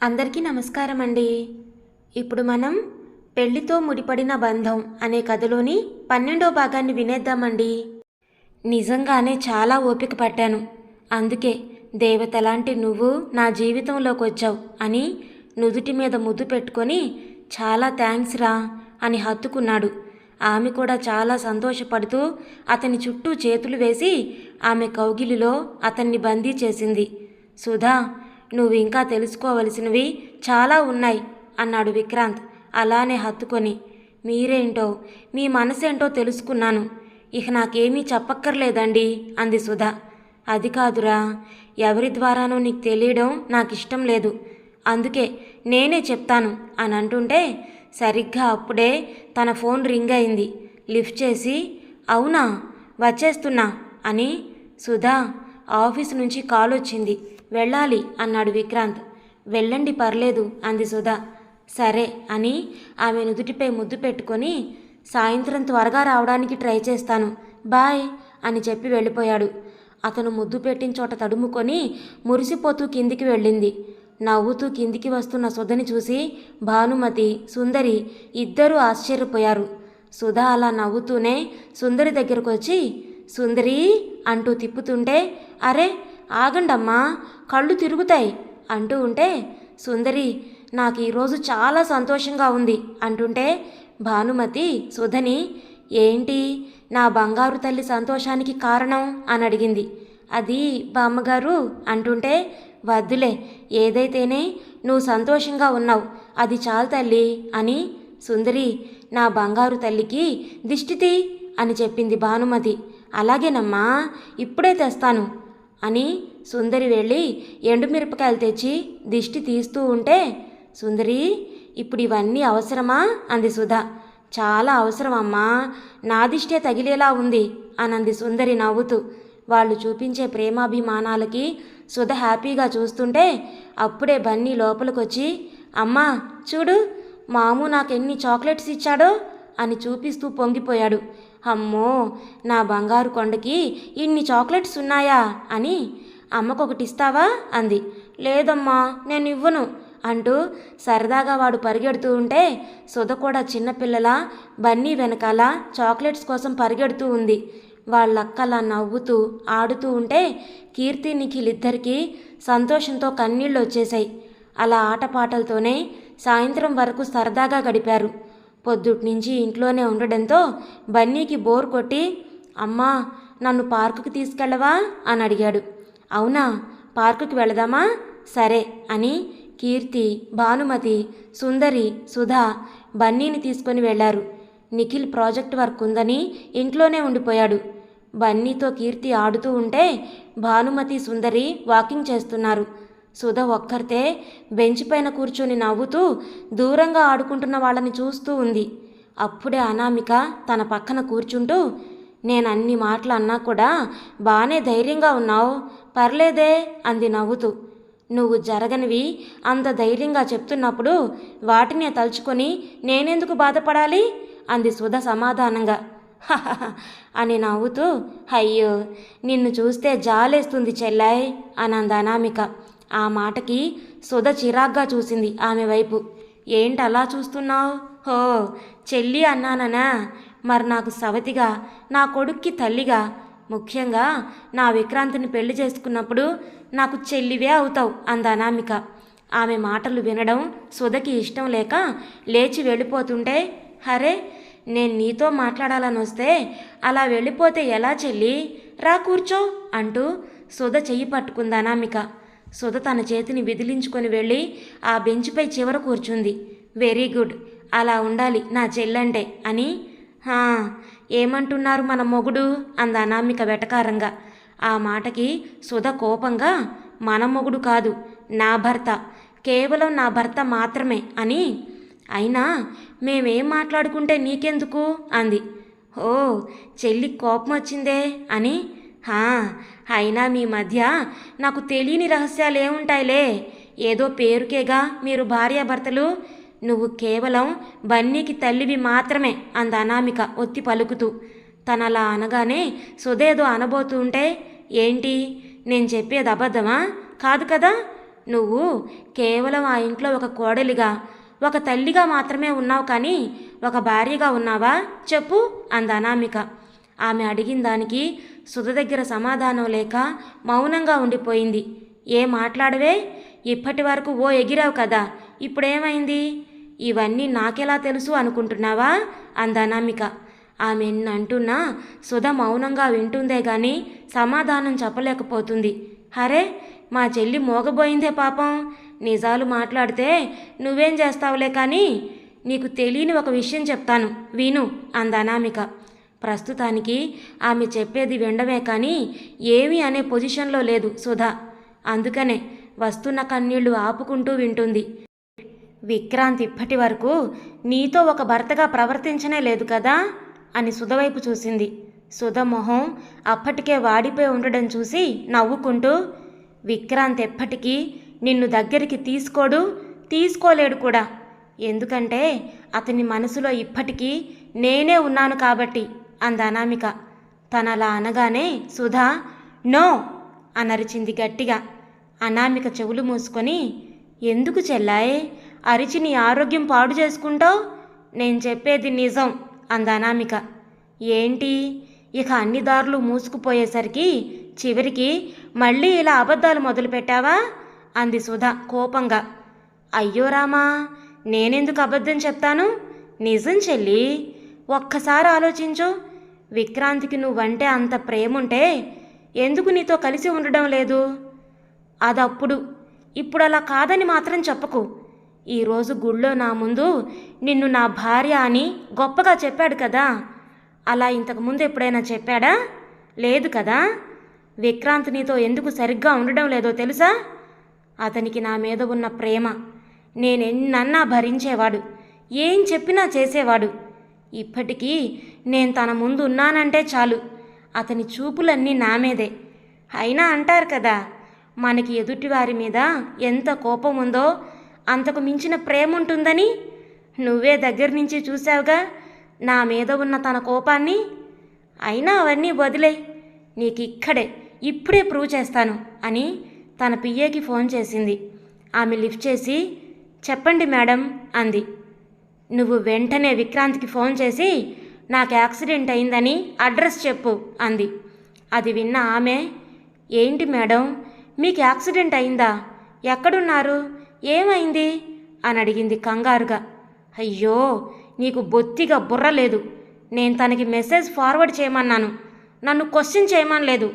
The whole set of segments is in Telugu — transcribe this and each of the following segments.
అందరికీ నమస్కారం అండి ఇప్పుడు మనం పెళ్ళితో ముడిపడిన బంధం అనే కథలోని పన్నెండో భాగాన్ని వినేద్దామండి. నిజంగానే చాలా ఓపిక పట్టాను. అందుకే దేవత లాంటి నువ్వు నా జీవితంలోకి వచ్చావు అని నుదుటి మీద ముద్దు పెట్టుకొని చాలా థ్యాంక్స్ రా అని హత్తుకున్నాడు. ఆమె కూడా చాలా సంతోషపడుతూ అతని చుట్టూ చేతులు వేసి ఆమె కౌగిలిలో అతన్ని బందీ చేసింది. సుధా నువ్వు ఇంకా తెలుసుకోవలసినవి చాలా ఉన్నాయి అన్నాడు విక్రాంత్. అలానే హత్తుకొని. మీరేంటో మీ మనసేంటో తెలుసుకున్నాను. ఇక నాకేమీ చెప్పక్కర్లేదండి అంది సుధా. అది కాదురా ఎవరి ద్వారానో నీకు తెలియడం నాకు ఇష్టం లేదు. అందుకే నేనే చెప్తాను అని అంటుంటే సరిగ్గా అప్పుడే తన ఫోన్ రింగ్ అయింది. లిఫ్ట్ చేసి అవునా వచ్చేస్తున్నా అని సుధా ఆఫీస్ నుంచి కాల్ వచ్చింది వెళ్ళాలి అన్నాడు విక్రాంత్. వెళ్ళండి పర్లేదు అంది సుధా. సరే అని ఆమె నుదుటిపై ముద్దు పెట్టుకొని సాయంత్రం త్వరగా రావడానికి ట్రై చేస్తాను. బాయ్ అని చెప్పి వెళ్ళిపోయాడు. అతను ముద్దు పెట్టిన చోట తడుముకొని మురిసిపోతూ కిందికి వెళ్ళింది. నవ్వుతూ కిందికి వస్తున్న సుధని చూసి భానుమతి సుందరి ఇద్దరూ ఆశ్చర్యపోయారు. సుధా అలా నవ్వుతూనే సుందరి దగ్గరకు వచ్చి సుందరి అంటూ తిప్పుతుంటే అరే ఆగండమ్మా కళ్ళు తిరుగుతాయి అంటూ ఉంటే సుందరి నాకు ఈరోజు చాలా సంతోషంగా ఉంది అంటుంటే భానుమతి సుధని ఏంటి నా బంగారు తల్లి సంతోషానికి కారణం అని అడిగింది. అది బామ్మగారు అంటుంటే వద్దులే ఏదైతేనే నువ్వు సంతోషంగా ఉన్నావు అది చాలు తల్లి అని సుందరి నా బంగారు తల్లికి దిష్టితి అని చెప్పింది భానుమతి. అలాగేనమ్మా ఇప్పుడే తెస్తాను అని సుందరి వెళ్ళి ఎండుమిరపకాయలు తెచ్చి దిష్టి తీస్తూ ఉంటే సుందరి ఇప్పుడు ఇవన్నీ అవసరమా? అంది సుధా. చాలా అవసరమమ్మా నా దిష్టే తగిలేలా ఉంది అనంది సుందరి నవ్వుతూ. వాళ్ళు చూపించే ప్రేమాభిమానాలకి సుధ హ్యాపీగా చూస్తుంటే అప్పుడే బన్నీ లోపలికొచ్చి అమ్మా చూడు మాము నాకెన్ని చాక్లెట్స్ ఇచ్చాడో అని చూపిస్తూ పొంగిపోయాడు. అమ్మో నా బంగారు కొండకి ఇన్ని చాక్లెట్స్ ఉన్నాయా అని అమ్మకొకటి ఇస్తావా అంది. లేదమ్మా నేను ఇవ్వను అంటూ సరదాగా వాడు పరిగెడుతూ ఉంటే సుధ కూడా చిన్నపిల్లల బన్నీ వెనకాల చాక్లెట్స్ కోసం పరిగెడుతూ ఉంది. వాళ్ళక్కలా నవ్వుతూ ఆడుతూ ఉంటే కీర్తి నిఖిలిద్దరికీ సంతోషంతో కన్నీళ్ళు వచ్చేశాయి అలా ఆటపాటలతోనే సాయంత్రం వరకు సరదాగా గడిపారు. పొద్దుటి నుంచి ఇంట్లోనే ఉండడంతో బన్నీకి బోర్ కొట్టి అమ్మా నన్ను పార్కుకి తీసుకెళ్ళవా? అని అడిగాడు. అవునా పార్కుకి వెళదామా? సరే అని కీర్తి భానుమతి సుందరి సుధా బన్నీని తీసుకొని వెళ్ళారు. నిఖిల్ ప్రాజెక్ట్ వర్క్ ఉందని ఇంట్లోనే ఉండిపోయాడు. బన్నీతో కీర్తి ఆడుతూ ఉంటే భానుమతి సుందరి వాకింగ్ చేస్తున్నారు. సుధ ఒక్కరితే బెంచ్ పైన కూర్చొని నవ్వుతూ దూరంగా ఆడుకుంటున్న వాళ్ళని చూస్తూ ఉంది. అప్పుడే అనామిక తన పక్కన కూర్చుంటూ నేను అన్ని మాటలు అన్నా కూడా బాగానే ధైర్యంగా ఉన్నావు పర్లేదే అంది నవ్వుతూ. నువ్వు జరగనివి అంత ధైర్యంగా చెప్తున్నప్పుడు వాటినే తలుచుకొని నేనెందుకు బాధపడాలి? అంది సుధ సమాధానంగా. అని నవ్వుతూ అయ్యో నిన్ను చూస్తే జాలేస్తుంది చెల్లాయ్ అనంది అనామిక. ఆ మాటకి సుధ చిరాగ్గా చూసింది ఆమె వైపు. ఏంటి అలా చూస్తున్నావు? హో చెల్లి అన్నాననా. మరి నాకు సవతిగా నా కొడుక్కి తల్లిగా ముఖ్యంగా నా విక్రాంతిని పెళ్ళి చేసుకున్నప్పుడు నాకు చెల్లివే అవుతావు అందనామిక అనామిక. ఆమె మాటలు వినడం సుధకి ఇష్టం లేక లేచి వెళ్ళిపోతుంటే హరే నేను నీతో మాట్లాడాలని వస్తే అలా వెళ్ళిపోతే ఎలా చెల్లి? రా కూర్చో అంటూ సుధ చెయ్యి పట్టుకుంది అనామిక. సుధ తన చేతిని విదిలించుకొని వెళ్ళి ఆ బెంచ్పై చివర కూర్చుంది. Very good. అలా ఉండాలి. నా చెల్లంటే అని. "హా, ఏమంటున్నారు మన మొగుడు? అంది అనామిక వెటకారంగా. ఆ మాటకి సుధ కోపంగా మన మొగుడు కాదు. నా భర్త. కేవలం నా భర్త మాత్రమే అని. అయినా మేమేం మాట్లాడుకుంటే నీకెందుకు? అంది. ఓ చెల్లి కోపం వచ్చిందే అని. హా అయినా మీ మధ్య నాకు తెలియని రహస్యాలు ఏముంటాయిలే ఏదో పేరుకేగా మీరు భార్యాభర్తలు. నువ్వు కేవలం బన్నీకి తల్లివి మాత్రమే అంద అనామిక ఒత్తి పలుకుతూ. తనలా అనగానే సుదేదో అనబోతూ ఉంటే ఏంటి? నేను చెప్పేది అబద్ధమా? కాదు కదా. నువ్వు కేవలం ఆ ఇంట్లో ఒక కోడలిగా ఒక తల్లిగా మాత్రమే ఉన్నావు కానీ ఒక భార్యగా ఉన్నావా? చెప్పు అంది అనామిక. ఆమె అడిగిన దానికి సుధ దగ్గర సమాధానం లేక మౌనంగా ఉండిపోయింది. ఏ మాట్లాడవే? ఇప్పటి వరకు ఓ ఎగిరావు కదా. ఇప్పుడేమైంది? ఇవన్నీ నాకెలా తెలుసు అనుకుంటున్నావా? అందనామిక అనామిక ఆమె అంటున్నా సుధ మౌనంగా వింటుందే గాని సమాధానం చెప్పలేకపోతుంది. హరే మా చెల్లి మోగబోయిందే పాపం. నిజాలు మాట్లాడితే నువ్వేం చేస్తావులే కానీ నీకు తెలియని ఒక విషయం చెప్తాను. విను అందనామిక అనామిక ప్రస్తుతానికి ఆమె చెప్పేది వినడమే కానీ ఏమీ అనే పొజిషన్లో లేదు సుధా. అందుకనే వస్తున్న కన్నీళ్ళు ఆపుకుంటూ వింటుంది. విక్రాంత్ ఇప్పటి వరకు నీతో ఒక భర్తగా ప్రవర్తించనే లేదు కదా? అని సుధవైపు చూసింది. సుధ మొహం అప్పటికే వాడిపోయి ఉండడం చూసి నవ్వుకుంటూ విక్రాంత్ ఎప్పటికీ నిన్ను దగ్గరికి తీసుకోడు తీసుకోలేడు కూడా. ఎందుకంటే అతని మనసులో ఇప్పటికీ నేనే ఉన్నాను కాబట్టి. అందనామిక అనామిక తనలా అనగానే సుధా నో! అనరిచింది గట్టిగా. అనామిక చెవులు మూసుకొని ఎందుకు చెల్లాయే? అరిచి నీ ఆరోగ్యం పాడు చేసుకుంటావు? నేను చెప్పేది నిజం అందనామిక అనామిక ఏంటి? ఇక అన్ని దారులు మూసుకుపోయేసరికి చివరికి మళ్ళీ ఇలా అబద్ధాలు మొదలుపెట్టావా అంది సుధా కోపంగా. అయ్యో రామా నేనెందుకు అబద్ధం చెప్తాను? నిజం చెల్లి ఒక్కసారి ఆలోచించు. విక్రాంతికి నువ్వంటే అంత ప్రేముంటే ఎందుకు నీతో కలిసి ఉండడం లేదు? అదప్పుడు. ఇప్పుడు అలా కాదని మాత్రం చెప్పకు. ఈరోజు గుళ్ళో నా ముందు నిన్ను నా భార్య అని గొప్పగా చెప్పాడు కదా. అలా ఇంతకు ముందు ఎప్పుడైనా చెప్పాడా? లేదు కదా. విక్రాంత్ నీతో ఎందుకు సరిగ్గా ఉండడం లేదో తెలుసా? అతనికి నా మీద ఉన్న ప్రేమ. నేనెన్నన్నా భరించేవాడు. ఏం చెప్పినా చేసేవాడు. ఇప్పటికీ నేను తన ముందు ఉన్నానంటే చాలు. అతని చూపులన్నీ నా మీదే. అయినా అంటారు కదా మనకి ఎదుటివారి మీద ఎంత కోపం ఉందో అంతకు మించిన ప్రేమ ఉంటుందని నువ్వే దగ్గర నుంచి చూసావుగా నా మీద ఉన్న తన కోపాన్ని? అయినా అవన్నీ వదిలే నీకు ఇక్కడే ఇప్పుడే ప్రూవ్ చేస్తాను అని తన పిఏకి ఫోన్ చేసింది. ఆమె లిఫ్ట్ చేసి చెప్పండి మేడం అంది. నువ్వు వెంటనే విక్రాంత్కి ఫోన్ చేసి నాకు యాక్సిడెంట్ అయిందని అడ్రస్ చెప్పు అంది. అది విన్న ఆమె ఏంటి మేడం మీకు యాక్సిడెంట్ అయిందా? ఎక్కడున్నారు? ఏమైంది? అని అడిగింది కంగారుగా. అయ్యో నీకు బొత్తిగా బుర్ర లేదు. నేను తనకి మెసేజ్ ఫార్వర్డ్ చేయమన్నాను. నన్ను question చేయమనలేదు.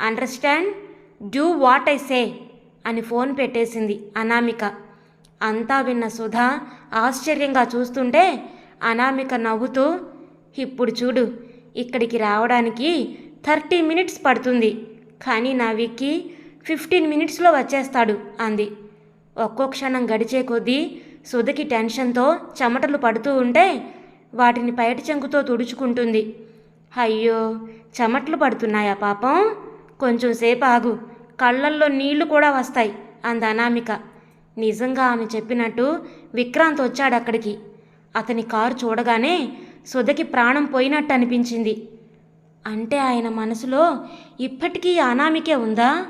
Understand? Do what I say అని ఫోన్ పెట్టేసింది అనామిక. అంతా విన్న సుధా ఆశ్చర్యంగా చూస్తుంటే అనామిక నవ్వుతూ ఇప్పుడు చూడు ఇక్కడికి రావడానికి థర్టీ మినిట్స్ పడుతుంది. కానీ నా విక్కి ఫిఫ్టీన్ మినిట్స్లో వచ్చేస్తాడు అంది. ఒక్కో క్షణం గడిచే కొద్దీ సుధకి టెన్షన్తో చెమటలు పడుతూ ఉంటే వాటిని పైట చెంకుతో తుడుచుకుంటుంది. అయ్యో చెమట్లు పడుతున్నాయా పాపం? కొంచెం సేపు ఆగు కళ్ళల్లో నీళ్ళు కూడా వస్తాయి అంది అనామిక. నిజంగా ఆమె చెప్పినట్టు విక్రాంత్ వచ్చాడు అక్కడికి అతని కారు చూడగానే సుధకి ప్రాణం పోయినట్టు అనిపించింది. అంటే ఆయన మనసులో ఇప్పటికీ అనామికే ఉందా?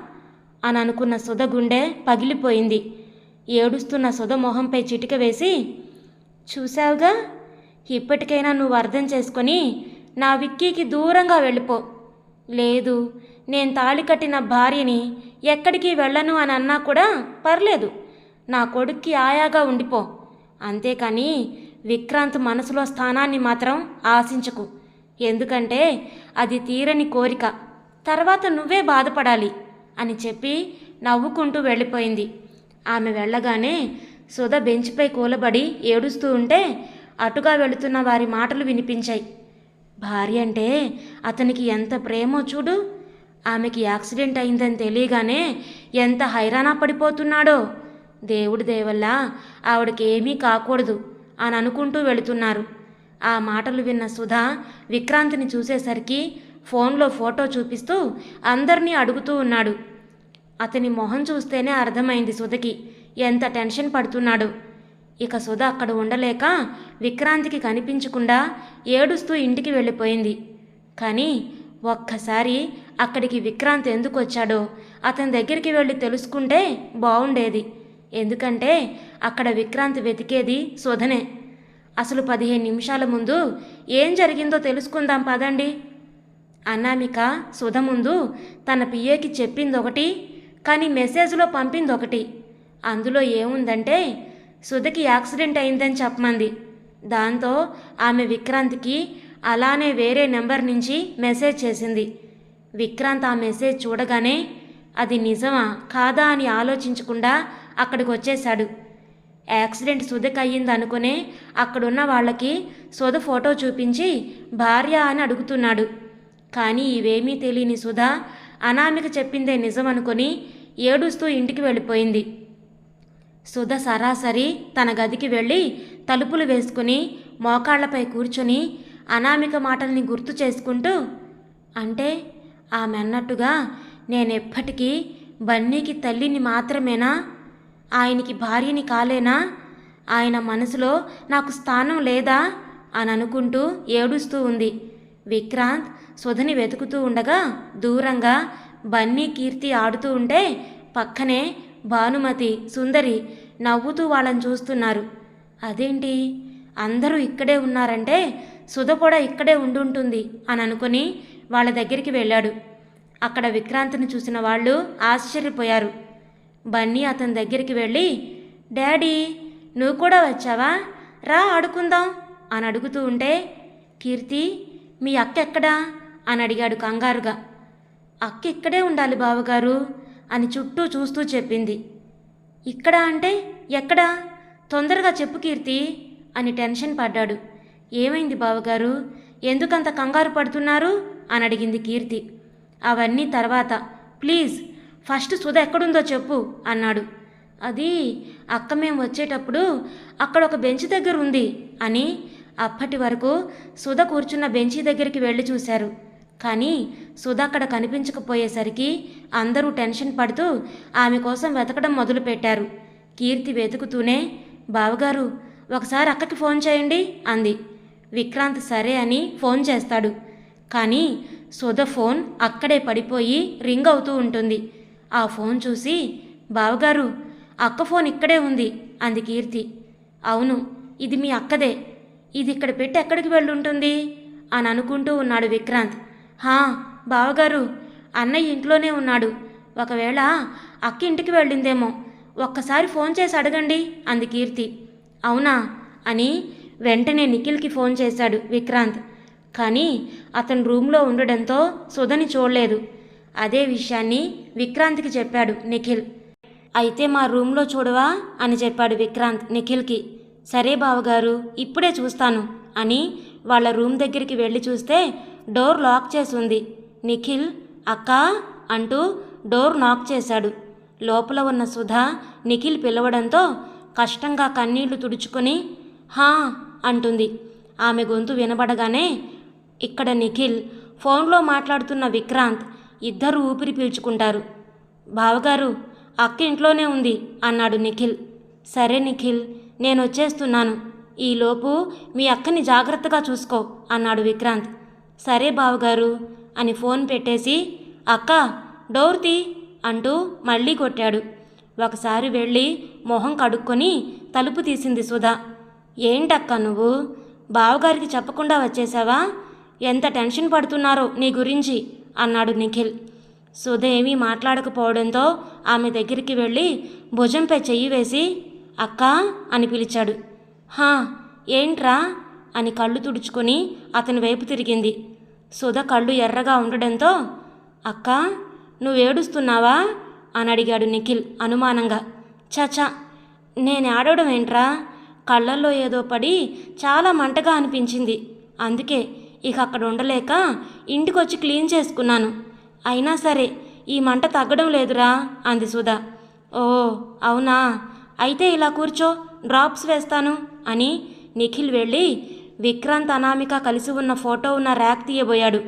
అని అనుకున్న సుధ గుండె పగిలిపోయింది. ఏడుస్తున్న సుధ మొహంపై చిటిక వేసి చూశావుగా ఇప్పటికైనా నువ్వు అర్థం చేసుకొని నా విక్కీకి దూరంగా వెళ్ళిపో. లేదు నేను తాళి కట్టిన భార్యని ఎక్కడికి వెళ్ళను అని అన్నా కూడా పర్లేదు. నా కొడుక్కి ఆయాగా ఉండిపో. అంతేకాని విక్రాంత్ మనసులో స్థానాన్ని మాత్రం ఆశించకు. ఎందుకంటే అది తీరని కోరిక. తర్వాత నువ్వే బాధపడాలి అని చెప్పి నవ్వుకుంటూ వెళ్ళిపోయింది. ఆమె వెళ్ళగానే సుధ బెంచ్పై కూలబడి ఏడుస్తూ ఉంటే అటుగా వెళుతున్న వారి మాటలు వినిపించాయి. భార్య అంటే అతనికి ఎంత ప్రేమో చూడు. ఆమెకి యాక్సిడెంట్ అయిందని తెలియగానే ఎంత హైరాణ పడిపోతున్నాడో. దేవుడి దేవల్ల ఆవిడకి ఏమీ కాకూడదు. అని అనుకుంటూ వెళుతున్నారు. ఆ మాటలు విన్న సుధా విక్రాంతిని చూసేసరికి ఫోన్లో ఫోటో చూపిస్తూ అందరినీ అడుగుతూ ఉన్నాడు. అతని మొహం చూస్తేనే అర్థమైంది సుధకి ఎంత టెన్షన్ పడుతున్నాడు. ఇక సుధ అక్కడ ఉండలేక విక్రాంతికి కనిపించకుండా ఏడుస్తూ ఇంటికి వెళ్ళిపోయింది. కానీ ఒక్కసారి అక్కడికి విక్రాంత్ ఎందుకు వచ్చాడో అతని దగ్గరికి వెళ్ళి తెలుసుకుంటే బాగుండేది ఎందుకంటే అక్కడ విక్రాంత్ వెతికేది సుధనే అసలు పదిహేను నిమిషాల ముందు ఏం జరిగిందో తెలుసుకుందాం పదండి. అనామిక సుధ ముందు తన పిఏకి చెప్పింది ఒకటి కానీ మెసేజ్లో పంపింది ఒకటి అందులో ఏముందంటే సుధకి యాక్సిడెంట్ అయిందని చెప్పమంది. దాంతో ఆమె విక్రాంత్కి అలానే వేరే నెంబర్ నుంచి మెసేజ్ చేసింది. విక్రాంత్ ఆ మెసేజ్ చూడగానే అది నిజమా కాదా అని ఆలోచించకుండా అక్కడికి వచ్చేశాడు యాక్సిడెంట్ సుధకి అయ్యింది అనుకునే అక్కడున్న వాళ్ళకి సుధ ఫోటో చూపించి భార్య అని అడుగుతున్నాడు. కానీ ఇవేమీ తెలియని సుధ అనామిక చెప్పిందే నిజం అనుకొని ఏడుస్తూ ఇంటికి వెళ్ళిపోయింది. సుధ సరాసరి తన గదికి వెళ్ళి తలుపులు వేసుకుని మోకాళ్ళపై కూర్చొని అనామిక మాటల్ని గుర్తు చేసుకుంటూ అంటే ఆమె అన్నట్టుగా నేనెప్పటికీ బన్నీకి తల్లిని మాత్రమేనా? ఆయనకి భార్యని కాలేనా? ఆయన మనసులో నాకు స్థానం లేదా? అని అనుకుంటూ ఏడుస్తూ ఉంది. విక్రాంత్ సుధని వెతుకుతూ ఉండగా దూరంగా బన్నీ కీర్తి ఆడుతూ ఉంటే పక్కనే భానుమతి సుందరి నవ్వుతూ వాళ్ళని చూస్తున్నారు. అదేంటి? అందరూ ఇక్కడే ఉన్నారంటే సుధ కూడా ఇక్కడే ఉండుంటుంది అని అనుకుని వాళ్ళ దగ్గరికి వెళ్ళాడు. అక్కడ విక్రాంత్ని చూసిన వాళ్ళు ఆశ్చర్యపోయారు. బన్నీ అతని దగ్గరికి వెళ్ళి డాడీ నువ్వు కూడా వచ్చావా? రా ఆడుకుందాం అని అడుగుతూ ఉంటే కీర్తి మీ అక్క ఎక్కడా? అని అడిగాడు కంగారుగా. అక్క ఇక్కడే ఉండాలి బావగారు అని చుట్టూ చూస్తూ చెప్పింది. ఇక్కడ అంటే ఎక్కడా? తొందరగా చెప్పు కీర్తి అని టెన్షన్ పడ్డాడు. ఏమైంది బావగారు? ఎందుకంత కంగారు పడుతున్నారు? అని అడిగింది కీర్తి. అవన్నీ తర్వాత. ప్లీజ్ ఫస్ట్ సుధ ఎక్కడుందో చెప్పు అన్నాడు. అది అక్క మేము వచ్చేటప్పుడు అక్కడ ఒక బెంచ్ దగ్గర ఉంది అని అప్పటి వరకు సుధ కూర్చున్న బెంచి దగ్గరికి వెళ్ళి చూశారు. కానీ సుధ అక్కడ కనిపించకపోయేసరికి అందరూ టెన్షన్ పడుతూ ఆమె కోసం వెతకడం మొదలుపెట్టారు. కీర్తి వెతుకుతూనే బావగారు ఒకసారి అక్కకి ఫోన్ చేయండి అంది. విక్రాంత్ సరే అని ఫోన్ చేస్తాడు. కానీ సుధ ఫోన్ అక్కడే పడిపోయి రింగ్ అవుతూ ఉంటుంది. ఆ ఫోన్ చూసి బావగారు అక్క ఫోన్ ఇక్కడే ఉంది అంది కీర్తి. అవును ఇది మీ అక్కదే. ఇది ఇక్కడ పెట్టి ఎక్కడికి వెళ్ళుంటుంది? అని అనుకుంటూ ఉన్నాడు విక్రాంత్. హా బావగారు అన్నయ్య ఇంట్లోనే ఉన్నాడు. ఒకవేళ అక్క ఇంటికి వెళ్ళిందేమో ఒక్కసారి ఫోన్ చేసి అడగండి అంది కీర్తి. అవునా? అని వెంటనే నిఖిల్కి ఫోన్ చేశాడు విక్రాంత్. కానీ అతను రూమ్లో ఉండడంతో సుధని చూడలేదు. అదే విషయాన్ని విక్రాంత్కి చెప్పాడు నిఖిల్. అయితే మా రూమ్లో చూడవా? అని చెప్పాడు విక్రాంత్ నిఖిల్కి. సరే బావగారు ఇప్పుడే చూస్తాను అని వాళ్ళ రూమ్ దగ్గరికి వెళ్ళి చూస్తే డోర్ లాక్ చేసి ఉంది నిఖిల్ అక్క అంటూ డోర్ నాక్ చేశాడు. లోపల ఉన్న సుధా నిఖిల్ పిలవడంతో కష్టంగా కన్నీళ్ళు తుడుచుకొని హా అంటుంది. ఆమె గొంతు వినబడగానే ఇక్కడ నిఖిల్ ఫోన్లో మాట్లాడుతున్న విక్రాంత్ ఇద్దరు ఊపిరి పీల్చుకుంటారు. బావగారు అక్క ఇంట్లోనే ఉంది అన్నాడు నిఖిల్. సరే నిఖిల్ నేను వచ్చేస్తున్నాను. ఈలోపు మీ అక్కని జాగ్రత్తగా చూసుకో అన్నాడు విక్రాంత్. సరే బావగారు అని ఫోన్ పెట్టేసి అక్క డోర్తి అంటూ మళ్ళీ కొట్టాడు. ఒకసారి వెళ్ళి మొహం కడుక్కొని తలుపు తీసింది సుధా. ఏంటక్క నువ్వు? బావగారికి చెప్పకుండా వచ్చేసావా? ఎంత టెన్షన్ పడుతున్నారో నీ గురించి. అన్నాడు నిఖిల్. సుధ ఏమీ మాట్లాడకపోవడంతో ఆమె దగ్గరికి వెళ్ళి భుజంపై చెయ్యి వేసి అక్క అని పిలిచాడు. హా ఏంట్రా అని కళ్ళు తుడుచుకొని అతని వైపు తిరిగింది. సుధ కళ్ళు ఎర్రగా ఉండడంతో అక్క నువ్వు ఏడుస్తున్నావా అని అడిగాడు నిఖిల్ అనుమానంగా. చచా నేను ఆడవడం ఏంట్రా కళ్ళల్లో ఏదో పడి చాలా మంటగా అనిపించింది. అందుకే ఇక అక్కడ ఉండలేక ఇంటికొచ్చి క్లీన్ చేసుకున్నాను. అయినా సరే ఈ మంట తగ్గడం లేదురా అంది సుధా. ఓ అవునా? అయితే ఇలా కూర్చో డ్రాప్స్ వేస్తాను అని నిఖిల్ వెళ్ళి విక్రాంత్ అనామిక కలిసి ఉన్న ఫోటో ఉన్న ర్యాక్ తీయబోయాడు.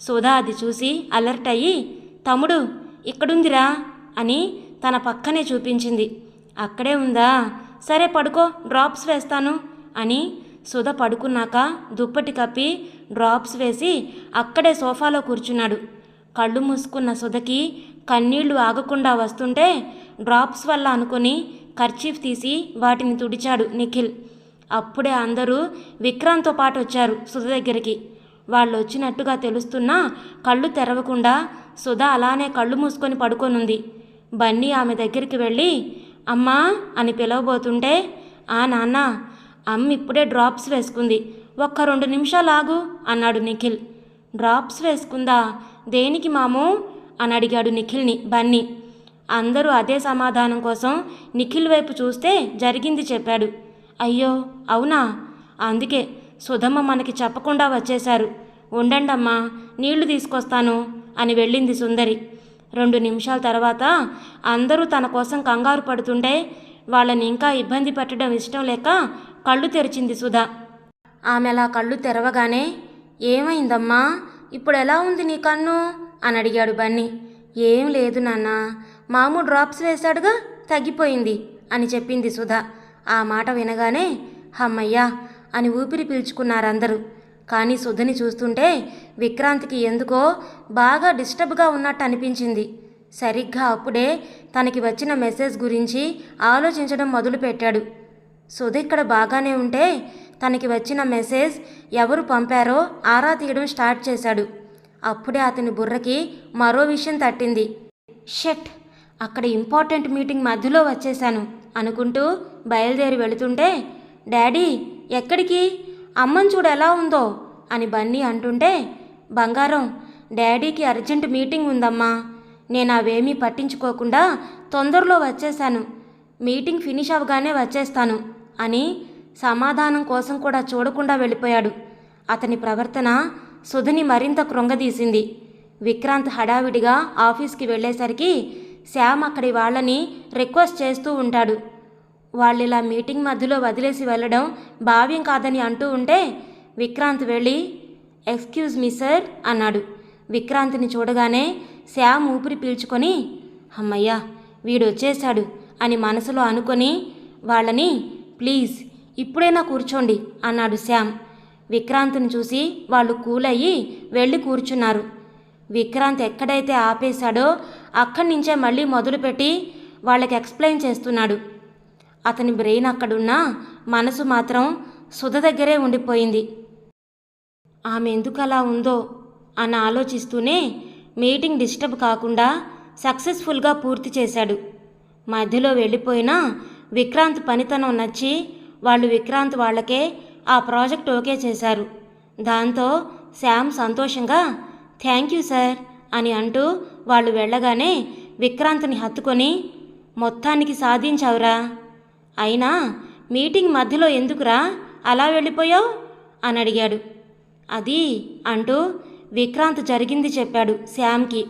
సుధా అది చూసి అలర్ట్ అయ్యి తమ్ముడు ఇక్కడుందిరా అని తన పక్కనే చూపించింది. అక్కడే ఉందా? సరే పడుకో డ్రాప్స్ వేస్తాను అని సుధ పడుకున్నాక దుప్పటి కప్పి డ్రాప్స్ వేసి అక్కడే సోఫాలో కూర్చున్నాడు. కళ్ళు మూసుకున్న సుధకి కన్నీళ్ళు ఆగకుండా వస్తుంటే డ్రాప్స్ వల్ల అనుకుని కర్చీఫ్ తీసి వాటిని తుడిచాడు నిఖిల్. అప్పుడే అందరూ విక్రాంత్తో పాటు వచ్చారు సుధ దగ్గరికి. వాళ్ళు వచ్చినట్టుగా తెలుస్తున్నా కళ్ళు తెరవకుండా సుధ అలానే కళ్ళు మూసుకొని పడుకొనుంది. బన్నీ ఆమె దగ్గరికి వెళ్ళి అమ్మా అని పిలవబోతుంటే ఆ నాన్న అమ్మ ఇప్పుడే డ్రాప్స్ వేసుకుంది. ఒక్క రెండు నిమిషాలు ఆగు అన్నాడు నిఖిల్. డ్రాప్స్ వేసుకుందా? దేనికి మాము? అని అడిగాడు నిఖిల్ని బన్నీ. అందరూ అదే సమాధానం కోసం నిఖిల్ వైపు చూస్తే జరిగింది చెప్పాడు. అయ్యో అవునా? అందుకే సుధమ్మ మనకి చెప్పకుండా వచ్చేశారు. ఉండండమ్మా నీళ్ళు తీసుకొస్తాను అని వెళ్ళింది సుందరి. రెండు నిమిషాల తర్వాత అందరూ తన కోసం కంగారు పడుతుంటే వాళ్ళని ఇంకా ఇబ్బంది పెట్టడం ఇష్టం లేక కళ్ళు తెరిచింది సుధా. ఆమె అలా కళ్ళు తెరవగానే ఏమైందమ్మా? ఇప్పుడు ఎలా ఉంది నీ కన్ను? అని అడిగాడు బన్నీ. ఏం లేదు నాన్న మాము డ్రాప్స్ వేశాడుగా తగ్గిపోయింది అని చెప్పింది సుధా. ఆ మాట వినగానే హమ్మయ్యా అని ఊపిరి పీల్చుకున్నారందరూ. కానీ సుధని చూస్తుంటే విక్రాంత్కి ఎందుకో బాగా డిస్టర్బ్గా ఉన్నట్టు అనిపించింది. సరిగ్గా అప్పుడే తనకి వచ్చిన మెసేజ్ గురించి ఆలోచించడం మొదలుపెట్టాడు. సుధ ఇక్కడ బాగానే ఉంటే తనకి వచ్చిన మెసేజ్ ఎవరు పంపారో ఆరా తీయడం స్టార్ట్ చేశాడు. అప్పుడే అతని బుర్రకి మరో విషయం తట్టింది. షట్ అక్కడ ఇంపార్టెంట్ మీటింగ్ మధ్యలో వచ్చేశాను అనుకుంటూ బయలుదేరి వెళుతుంటే డాడీ ఎక్కడికి? అమ్మని చూడు ఎలా ఉందో అని బన్నీ అంటుంటే బంగారం డాడీకి అర్జెంట్ మీటింగ్ ఉందమ్మా. నేను అవేమీ పట్టించుకోకుండా తొందరలో వచ్చేశాను. మీటింగ్ ఫినిష్ అవగానే వచ్చేస్తాను అని సమాధానం కోసం కూడా చూడకుండా వెళ్ళిపోయాడు. అతని ప్రవర్తన సుధని మరింత కృంగదీసింది. విక్రాంత్ హడావిడిగా ఆఫీస్కి వెళ్ళేసరికి శ్యామ్ అక్కడి వాళ్ళని రిక్వెస్ట్ చేస్తూ ఉంటాడు. వాళ్ళు ఇలా మీటింగ్ మధ్యలో వదిలేసి వెళ్ళడం భావ్యం కాదని అంటూ ఉంటే విక్రాంత్ వెళ్ళి ఎక్స్క్యూజ్ మీ సార్ అన్నాడు. విక్రాంత్ని చూడగానే శ్యామ్ ఊపిరి పీల్చుకొని అమ్మయ్యా వీడు వచ్చేశాడు అని మనసులో అనుకొని వాళ్ళని ప్లీజ్ ఇప్పుడైనా కూర్చోండి అన్నాడు శ్యామ్. విక్రాంత్ని చూసి వాళ్ళు కూలయ్యి వెళ్ళి కూర్చున్నారు. విక్రాంత్ ఎక్కడైతే ఆపేశాడో అక్కడి నుంచే మళ్ళీ మొదలుపెట్టి వాళ్ళకి ఎక్స్ప్లెయిన్ చేస్తున్నాడు. అతని బ్రెయిన్ అక్కడున్నా మనసు మాత్రం సుధ దగ్గరే ఉండిపోయింది. ఆమె ఎందుకు అలా ఉందో అని ఆలోచిస్తూనే మీటింగ్ డిస్టర్బ్ కాకుండా సక్సెస్ఫుల్గా పూర్తి చేశాడు. మధ్యలో వెళ్ళిపోయినా విక్రాంత్ పనితనం నచ్చి వాళ్ళు విక్రాంత్ వాళ్ళకే ఆ ప్రాజెక్ట్ ఓకే చేశారు. దాంతో శ్యామ్ సంతోషంగా థ్యాంక్ యూ సార్ అని అంటూ వాళ్ళు వెళ్ళగానే విక్రాంత్ని హత్తుకొని మొత్తానికి సాధించావురా. అయినా మీటింగ్ మధ్యలో ఎందుకురా? అలా వెళ్ళిపోయావు? అని అడిగాడు. అది అంటూ విక్రాంత్ జరిగింది చెప్పాడు శ్యామ్కి.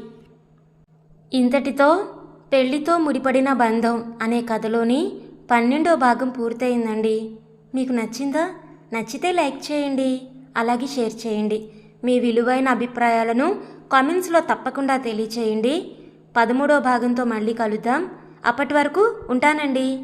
ఇంతటితో పెళ్ళితో ముడిపడిన బంధం అనే కథలోని పన్నెండో భాగం పూర్తయిందండి. మీకు నచ్చిందా? నచ్చితే లైక్ చేయండి. అలాగే షేర్ చేయండి. మీ విలువైన అభిప్రాయాలను కామెంట్స్లో తప్పకుండా తెలియచేయండి. పదమూడో భాగంతో మళ్ళీ కలుద్దాం. అప్పటి వరకు ఉంటానండి.